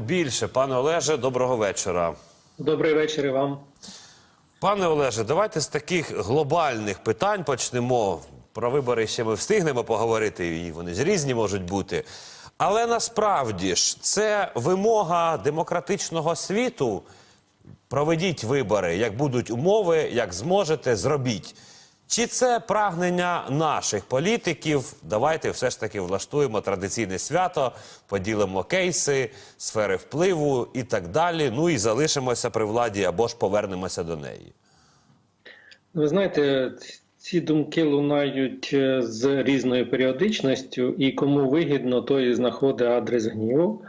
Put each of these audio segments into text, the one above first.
Більше, пане Олеже, доброго вечора. Добрий вечір і вам. Пане Олеже, давайте з таких глобальних питань почнемо. Про вибори ще ми встигнемо поговорити, і вони ж різні можуть бути. Але насправді ж це вимога демократичного світу. Проведіть вибори, як будуть умови, як зможете, зробіть. Чи це прагнення наших політиків? Давайте все ж таки влаштуємо традиційне свято, поділимо кейси, сфери впливу і так далі. Ну і залишимося при владі або ж повернемося до неї. Ви знаєте, ці думки лунають е, з різною періодичністю, і кому вигідно, той знаходить адрес гніву.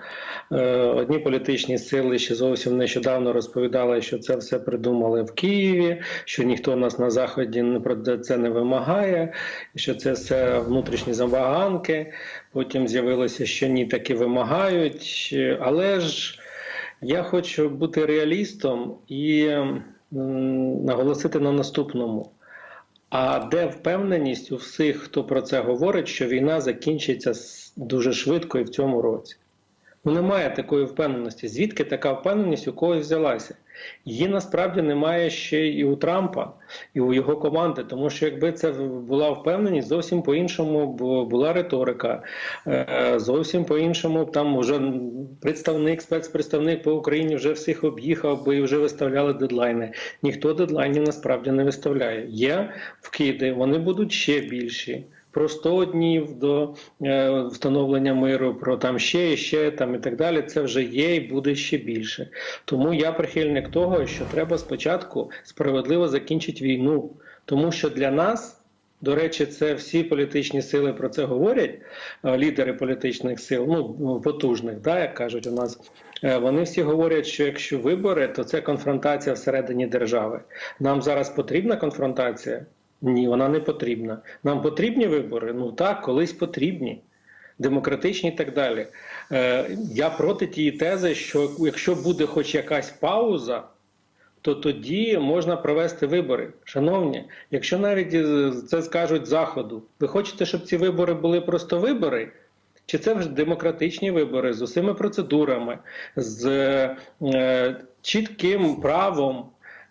Е, Одні політичні сили ще зовсім нещодавно розповідали, що це все придумали в Києві, що ніхто нас на заході це не вимагає, що це все внутрішні забаганки. Потім з'явилося, що ні, таки вимагають. Але ж я хочу бути реалістом і наголосити на наступному. А де впевненість у всіх, хто про це говорить, що війна закінчиться дуже швидко і в цьому році? Ну немає такої впевненості. Звідки така впевненість у когось взялася? Її насправді немає ще і у Трампа, і у його команди, тому що якби це була впевненість, зовсім по-іншому б була риторика, е, зовсім по-іншому там вже представник, спецпредставник по Україні вже всіх об'їхав би і вже виставляли дедлайни. Ніхто дедлайнів насправді не виставляє. Є вкиди, вони будуть ще більші. Про 100 днів до е, встановлення миру, про там ще і ще там і так далі. Це вже є і буде ще більше. Тому я прихильник того, що треба спочатку справедливо закінчити війну, тому що для нас. До речі, це всі політичні сили про це говорять, е, лідери політичних сил, ну потужних, да, як кажуть у нас. Е, Вони всі говорять, що якщо вибори, то це конфронтація всередині держави. Нам зараз потрібна конфронтація? Ні, вона не потрібна. Нам потрібні вибори? Ну так, колись потрібні, демократичні і так далі. Е, Я проти тієї тези, що якщо буде хоч якась пауза, то тоді можна провести вибори. Шановні, якщо навіть е, це скажуть заходу, ви хочете, щоб ці вибори були просто вибори? Чи це вже демократичні вибори з усіма процедурами, з е, чітким правом,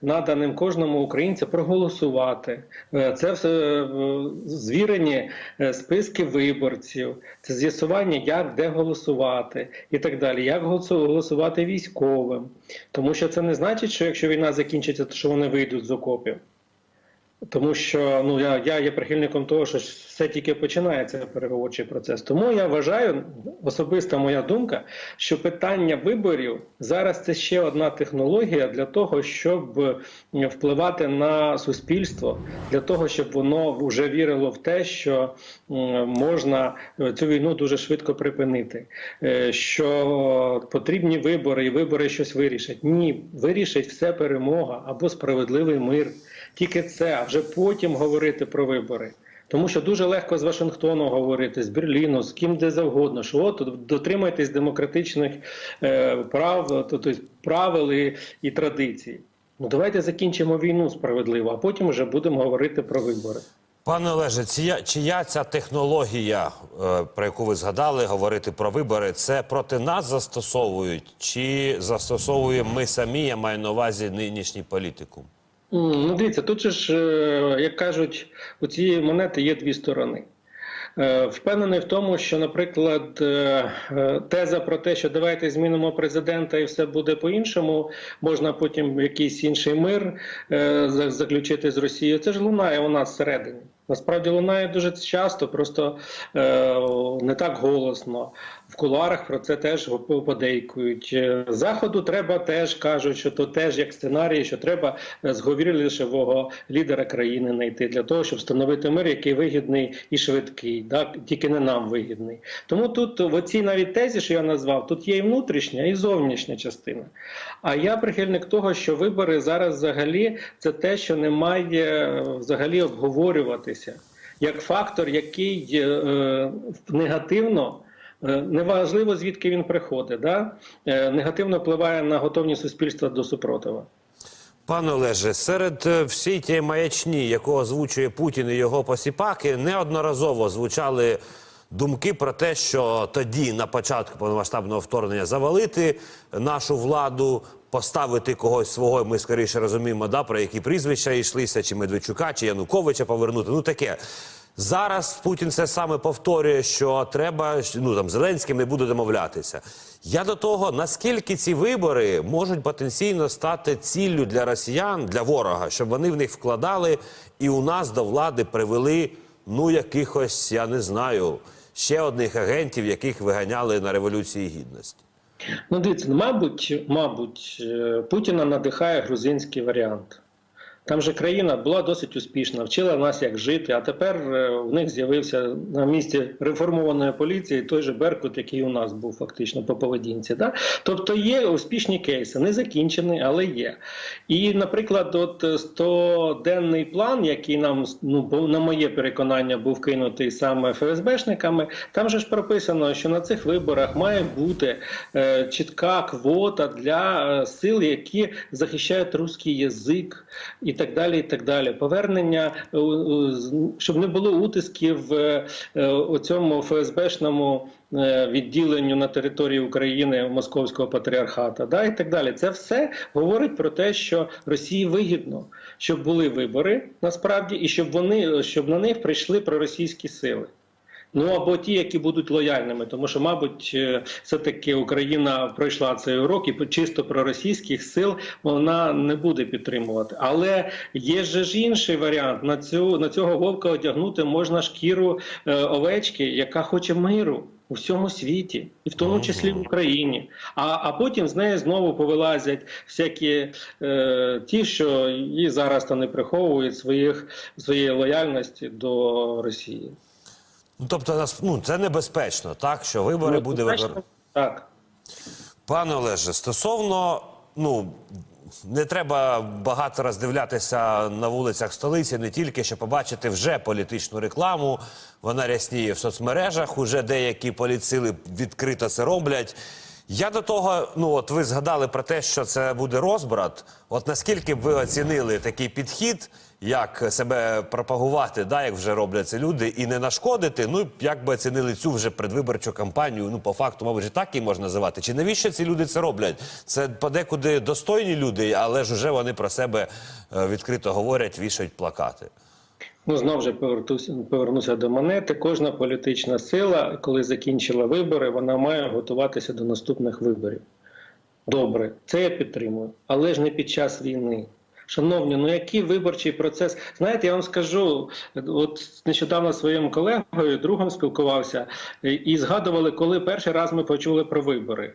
наданим кожному українцю проголосувати? Е, Це все е, звірені е, списки виборців, це з'ясування, як де голосувати і так далі, як голосу- голосувати військовим. Тому що це не значить, що якщо війна закінчиться, то що вони вийдуть з окопів. Тому що ну я, я є прихильником того, що все тільки починається переговорчий процес. Тому я вважаю, особиста моя думка, що питання виборів зараз це ще одна технологія для того, щоб впливати на суспільство, для того, щоб воно вже вірило в те, що можна цю війну дуже швидко припинити. Е, Що потрібні вибори, і вибори щось вирішать. Ні, вирішить все перемога або справедливий мир. Тільки це, а вже потім говорити про вибори. Тому що дуже легко з Вашингтону говорити, з Берліну, з ким де завгодно, що от дотримайтесь демократичних е, прав, тобто правил і, і традицій. Ну давайте закінчимо війну справедливо, а потім вже будемо говорити про вибори. Пане Олеже, чия, чия ця технологія, е, про яку ви згадали, говорити про вибори, це проти нас застосовують, чи застосовуємо ми самі, я маю на увазі нинішній політикум? Ну, дивіться, тут же ж, е, як кажуть, у цієї монети є дві сторони. Е, Впевнений в тому, що, наприклад, е, теза про те, що давайте змінимо президента і все буде по-іншому, можна потім якийсь інший мир заключити з Росією. Це ж лунає у нас всередині. Насправді лунає дуже часто, просто е, не так голосно. В кулуарах про це теж подейкують. Е, Заходу треба теж кажуть, що то теж як сценарій, що треба е, зговірливого лідера країни знайти для того, щоб встановити мир, який вигідний і швидкий, так тільки не нам вигідний. Тому тут в оцій навіть тезі, що я назвав, тут є і внутрішня, і зовнішня частина. А я прихильник того, що вибори зараз взагалі це те, що не має е, взагалі обговорюватися як фактор, який е, е, негативно. Е, Неважливо звідки він приходить, да? е, негативно впливає на готовність суспільства до супротиву. Пане Олеже, серед всієї тієї маячні, яку озвучує Путін і його посіпаки, неодноразово звучали думки про те, що тоді на початку повномасштабного вторгнення завалити нашу владу, поставити когось свого. Ми скоріше розуміємо, да, про які прізвища йшлися, чи Медведчука, чи Януковича повернути. Ну таке. Зараз Путін це саме повторює, що треба ну там Зеленський не буде домовлятися. Я до того, наскільки ці вибори можуть потенційно стати ціллю для росіян, для ворога, щоб вони в них вкладали і у нас до влади привели ну якихось, я не знаю, ще одних агентів, яких виганяли на революції гідності. Ну, дивіться, мабуть, мабуть, е, Путіна надихає грузинський варіант. Там же країна була досить успішна, вчила нас, як жити, а тепер е, в них з'явився на місці реформованої поліції той же Беркут, який у нас був фактично по поведінці. Да? Тобто є успішні кейси, не закінчені, але є. І, наприклад, от 100-денний план, який нам, ну, на моє переконання, був кинутий саме ФСБшниками, там же ж прописано, що на цих виборах має бути е, чітка квота для е, сил, які захищають русський язик і так далі. і так далі. Повернення, е, щоб не було утисків е, е, у цьому ФСБшному відділенню на території України Московського патріархата, да, і так далі. Це все говорить про те, що Росії вигідно, щоб були вибори насправді, і щоб вони щоб на них прийшли проросійські сили. Ну або ті, які будуть лояльними, тому що, мабуть, е, все-таки Україна пройшла цей урок і чисто проросійських сил вона не буде підтримувати. Але є же ж інший варіант. На цю на цього вовка одягнути можна шкіру е, овечки, яка хоче миру. У всьому світі, і в тому числі в Україні, а а потім з неї знову повилазять всякі е, ті, що її зараз то не приховують своїх своєї лояльності до Росії. Ну тобто, ну це небезпечно, так що вибори буде вибор. Так. Пане Олеже, стосовно ну. Не треба багато роздивлятися на вулицях столиці, не тільки щоб побачити вже політичну рекламу. Вона рясніє в соцмережах. Уже деякі поліцили відкрито це роблять. Я до того, ну от ви згадали про те, що це буде розбрат. От наскільки б ви оцінили такий підхід, як себе пропагувати, да, як вже роблять це люди, і не нашкодити? Ну як би оцінили цю вже предвиборчу кампанію? Ну, по факту, мабуть, так її можна називати. Чи навіщо ці люди це роблять? Це подекуди достойні люди, але ж уже вони про себе е, відкрито говорять, вішають плакати. Ну, знову ж повернуся, до монети. Кожна політична сила, коли закінчила вибори, вона має готуватися до наступних виборів. Добре, це я підтримую, але ж не під час війни. Шановні, ну який виборчий процес? Знаєте, я вам скажу, от нещодавно своїм колегою, другом спілкувався і згадували, коли перший раз ми почули про вибори.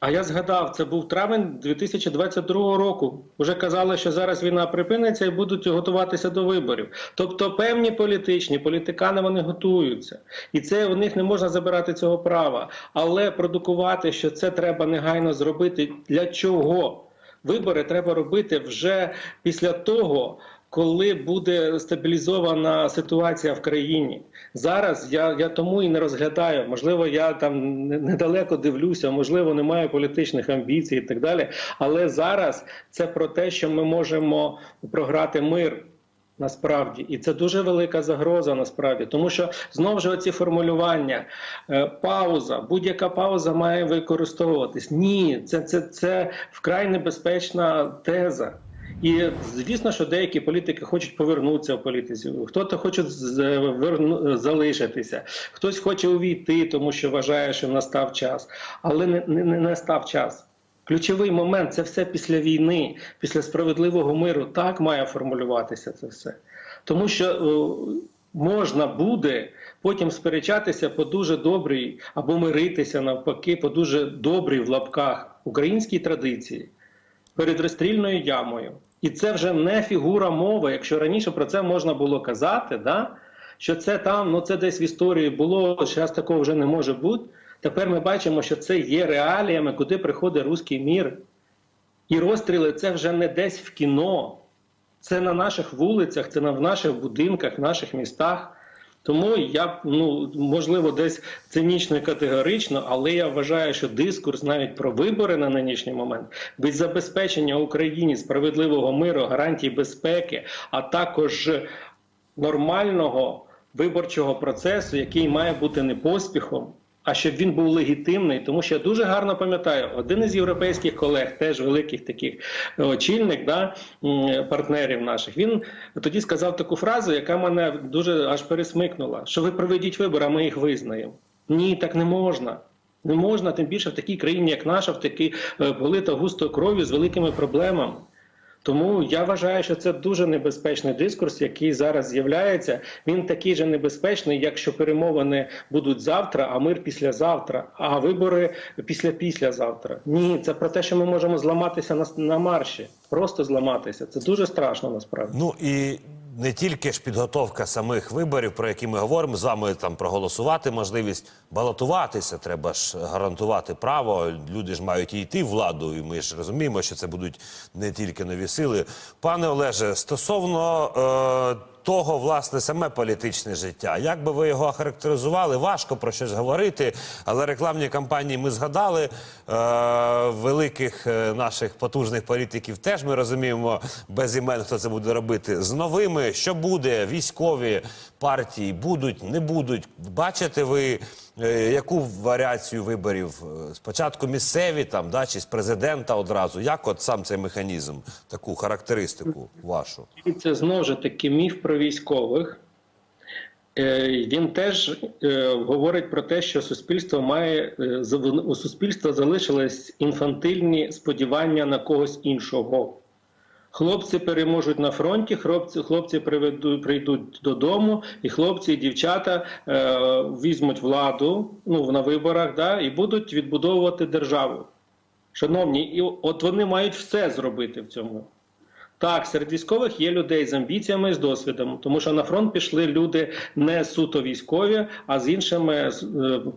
А я згадав, це був травень 2022 року. Уже казали, що зараз війна припиниться і будуть готуватися до виборів. Тобто, певні політичні політикани вони готуються, і це у них не можна забирати цього права. Але продукувати, що це треба негайно зробити. Для чого? Вибори треба робити вже після того. Коли буде стабілізована ситуація в країні зараз, я я тому і не розглядаю. Можливо, я там недалеко дивлюся, можливо, не маю політичних амбіцій і так далі. Але зараз це про те, що ми можемо програти мир. Насправді, і це дуже велика загроза. Насправді, тому що знову ж оці формулювання, е, пауза, будь-яка пауза має використовуватись. Ні, це, це, це вкрай небезпечна теза. І звісно, що деякі політики хочуть повернутися в політиці, хтось хоче залишитися, хтось хоче увійти, тому що вважає, що настав час, але не, не, не настав час. Ключовий момент це все після війни, після справедливого миру. Так має формулюватися це все. Тому що е, можна буде потім сперечатися по дуже добрій або миритися навпаки по дуже добрій в лапках українській традиції перед розстрільною ямою. І це вже не фігура мови. Якщо раніше про це можна було казати, да? що це там, ну це десь в історії було, зараз такого вже не може бути. Тепер ми бачимо, що це є реаліями, куди приходить руський мір. І розстріли це вже не десь в кіно, це на наших вулицях, це на в наших будинках, в наших містах. Тому я ну можливо десь цинічно і категорично, але я вважаю, що дискурс навіть про вибори на нинішній момент без забезпечення Україні справедливого миру, гарантій безпеки, а також нормального виборчого процесу, який має бути не поспіхом, а щоб він був легітимний, тому що я дуже гарно пам'ятаю, один із європейських колег, теж великих таких е, очільник, да, партнерів наших, він тоді сказав таку фразу, яка мене дуже аж пересмикнула: що ви проведіть вибори, а ми їх визнаємо. Ні, так не можна. Не можна, тим більше в такій країні, як наша, в такій е, полита густо кров'ю з великими проблемами. Тому я вважаю, що це дуже небезпечний дискурс, який зараз з'являється. Він такий же небезпечний, якщо перемовини будуть завтра, а мир післязавтра, а вибори після післязавтра. Ні, це про те, що ми можемо зламатися на, на марші, просто зламатися. Це дуже страшно насправді. Ну і не тільки ж підготовка самих виборів, про які ми говоримо, з вами там проголосувати, можливість балотуватися. Треба ж гарантувати право. Люди ж мають і йти в владу, і ми ж розуміємо, що це будуть не тільки нові сили. Пане Олеже, стосовно. Е, того, власне, саме політичне життя. Як би ви його охарактеризували? Важко про щось говорити, але рекламні кампанії ми згадали. Е, великих е, наших потужних політиків теж ми розуміємо без імен, хто це буде робити. З новими, що буде, військові партії будуть, не будуть. Бачите ви, е, яку варіацію виборів? Е, Спочатку місцеві там, да, чи з президента одразу. Як от сам цей механізм, таку характеристику вашу? Це знову ж таки міф про військових. Е, Він теж говорить про те, що суспільство має у суспільства залишились інфантильні сподівання на когось іншого. Хлопці переможуть на фронті, хлопці, хлопці приведуть, прийдуть додому, і хлопці і дівчата е, візьмуть владу ну, на виборах да, і будуть відбудовувати державу. Шановні, і от вони мають все зробити в цьому. Так, серед військових є людей з амбіціями і з досвідом, тому що на фронт пішли люди не суто військові, а з іншими е,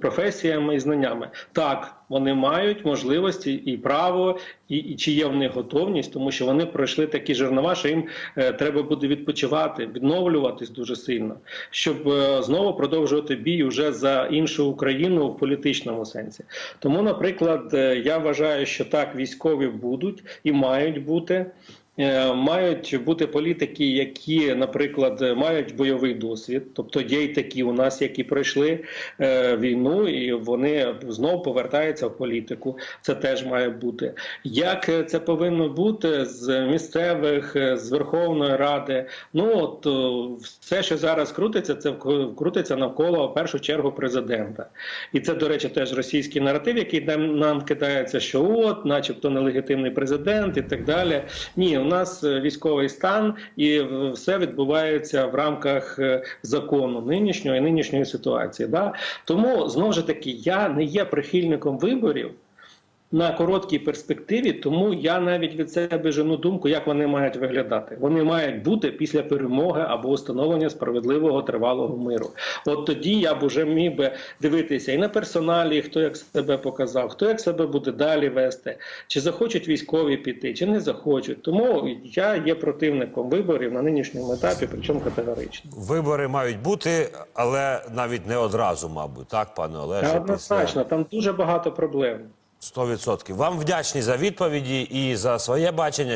професіями і знаннями. Так, вони мають можливості і право, і, і чи є в них готовність, тому що вони пройшли такі жернова, що їм е, треба буде відпочивати, відновлюватись дуже сильно, щоб е, знову продовжувати бій уже за іншу Україну в політичному сенсі. Тому, наприклад, е, я вважаю, що так військові будуть і мають бути. Е, Мають бути політики, які, наприклад, мають бойовий досвід, тобто є й такі у нас, які пройшли е, війну, і вони знову повертаються в політику. Це теж має бути. Як е, це повинно бути з місцевих, е, з Верховної Ради? Ну от е, все, що зараз крутиться, це крутиться навколо в першу чергу президента. І це, до речі, теж російський наратив, який нам, нам кидається, що от, начебто, нелегітимний президент і так далі. Ні, у нас військовий стан і все відбувається в рамках закону нинішньої і нинішньої ситуації. Да? Тому знову ж таки я не є прихильником виборів. На короткій перспективі, тому я навіть від себе жену думку, як вони мають виглядати. Вони мають бути після перемоги або установлення справедливого тривалого миру. От тоді я б уже міг би дивитися і на персоналі, хто як себе показав, хто як себе буде далі вести, чи захочуть військові піти, чи не захочуть. Тому я є противником виборів на нинішньому етапі, причому категорично. Вибори мають бути, але навіть не одразу, мабуть, так, пане Олеже? Однозначно, там дуже багато проблем. Сто відсотків. Вам вдячні за відповіді і за своє бачення.